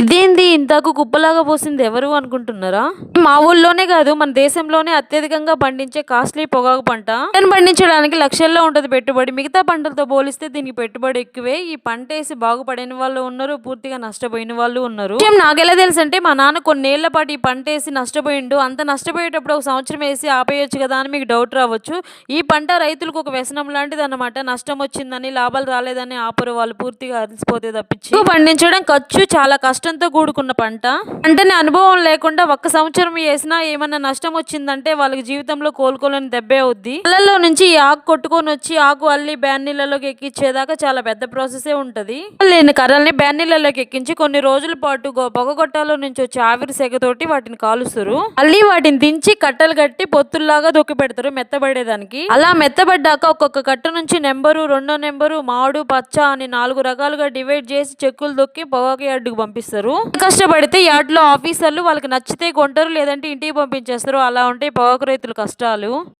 Then ఇంతకు కుప్పలాగా పోసింది ఎవరు అనుకుంటున్నారా? మా ఊళ్ళోనే కాదు మన దేశంలోనే అత్యధికంగా పండించే కాస్ట్లీ పొగాకు పంట. పండించడానికి లక్షల్లో ఉంటది పెట్టుబడి. మిగతా పంటలతో పోలిస్తే దీనికి పెట్టుబడి ఎక్కువే. ఈ పంట వేసి బాగుపడిన వాళ్ళు ఉన్నారు పూర్తిగా నష్టపోయిన వాళ్ళు ఉన్నారు. విషయం నాకెలా తెలుసు అంటే మా నాన్న కొన్నేళ్ళ పాటు ఈ పంట వేసి నష్టపోయిండు. అంత నష్టపోయేటప్పుడు ఒక సంవత్సరం వేసి ఆపేయొచ్చు కదా అని మీకు డౌట్ రావచ్చు. ఈ పంట రైతులకు ఒక వ్యసనం లాంటిది అనమాట నష్టం వచ్చిందని లాభాలు రాలేదని ఆపరు వాళ్ళు. పూర్తిగా అలసిపోతే తప్పించి. పండించడం ఖర్చు చాలా కష్టంతో కూడుకు వేసుకున్న పంట? పంటని అనుభవం లేకుండా ఒక్క సంవత్సరం వేసినా ఏమన్నా నష్టం వచ్చిందంటే వాళ్ళకి జీవితంలో కోలుకోలేని దెబ్బే అవుద్ది. పళ్ళల్లో నుంచి ఈ ఆకు కొట్టుకొని వచ్చి ఆకు అల్లి బ్యాన్నీళ్ళలోకి ఎక్కించేదాకా చాలా పెద్ద ప్రాసెసే ఉంటది. లేని కర్రల్ని బ్యాన్నీళ్ళలోకి ఎక్కించి కొన్ని రోజుల పాటు గో- పొగగొట్టాలో నుంచి వచ్చే ఆవిరి సెగతోటి వాటిని కాలుస్తారు. మళ్ళీ వాటిని దించి కట్టలు కట్టి పొత్తుల్లాగా దొక్కి పెడతారు మెత్తబడేదానికి. అలా మెత్తబడ్డాక ఒక్కొక్క కట్ట నుంచి నెంబరు రెండో నెంబరు మాడు పచ్చ అని నాలుగు రకాలుగా డివైడ్ చేసి చెక్కులు దొక్కి పొగకి అడ్డుకు పంపిస్తారు. కష్టపడితే యార్డ్లో ఆఫీసర్లు వాళ్ళకి నచ్చితే కొంటారు లేదంటే ఇంటికి పంపించేస్తారు. అలా ఉంటాయి పొగాకు రైతుల కష్టాలు.